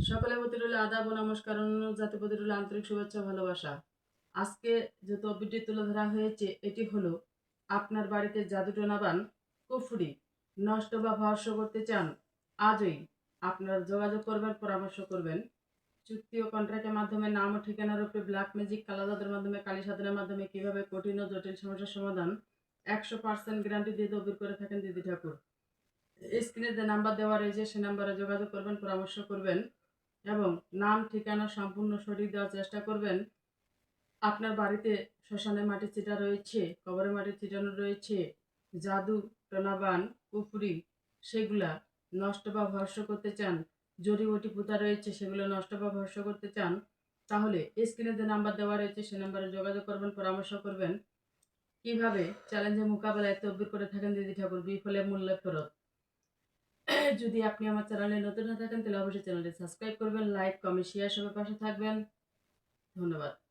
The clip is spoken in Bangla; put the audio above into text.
সকলের প্রতি রইল আদাব নমস্কার অন্য জাতির প্রতি রইল আন্তরিক শুভেচ্ছা ভালোবাসা। আজকে যে টপিকটি তুলে ধরা হয়েছে, এটি হলো আপনার বাড়িতে জাদুটোনা বান কুফরি, নষ্ট বা ভরস করতে চান, আজই আপনারা যোগাযোগ করবেন, পরামর্শ করবেন। চুক্তি ও কন্ট্রাক্টের মাধ্যমে নাম ও ঠিকানার উপরে ব্ল্যাক ম্যাজিক কালা জাদুর মাধ্যমে, কালী সাধনের মাধ্যমে কীভাবে কঠিন ও জটিল সমস্যার সমাধান একশো পার্সেন্ট গ্যারান্টি দিয়ে তদবির করে থাকেন দিদি ঠাকুর। স্ক্রিনে যে নাম্বার দেওয়া রয়েছে, সে নাম্বারে যোগাযোগ করবেন, পরামর্শ করবেন। এবং নাম, ঠিকানা, সম্পূর্ণ সঠিক দেওয়ার চেষ্টা করবেন। আপনার বাড়িতে শ্মশানে মাটি চিটা রয়েছে কবরে মাটি ছিটানো রয়েছে, জাদু, টনাবান পুকুরি সেগুলা নষ্ট বা ভর্ষ করতে চান জড়িবটি পুঁতা রয়েছে, সেগুলো নষ্ট বা ভর্ষ করতে চান, তাহলে স্ক্রিনে যে নাম্বার দেওয়া রয়েছে, সে নাম্বারে যোগাযোগ করবেন, পরামর্শ করবেন। কীভাবে? চ্যালেঞ্জের মোকাবেলায় তদবির করে থাকেন দিদি ঠাকুর, বিফলে মূল্য ফেরত। যদি আপনি আমার চ্যানেলে নতুন হয়ে থাকেন, তাহলে অবশ্যই চ্যানেলটি সাবস্ক্রাইব করবেন, লাইক, কমেন্ট শেয়ার সবার পাশে থাকবেন। ধন্যবাদ।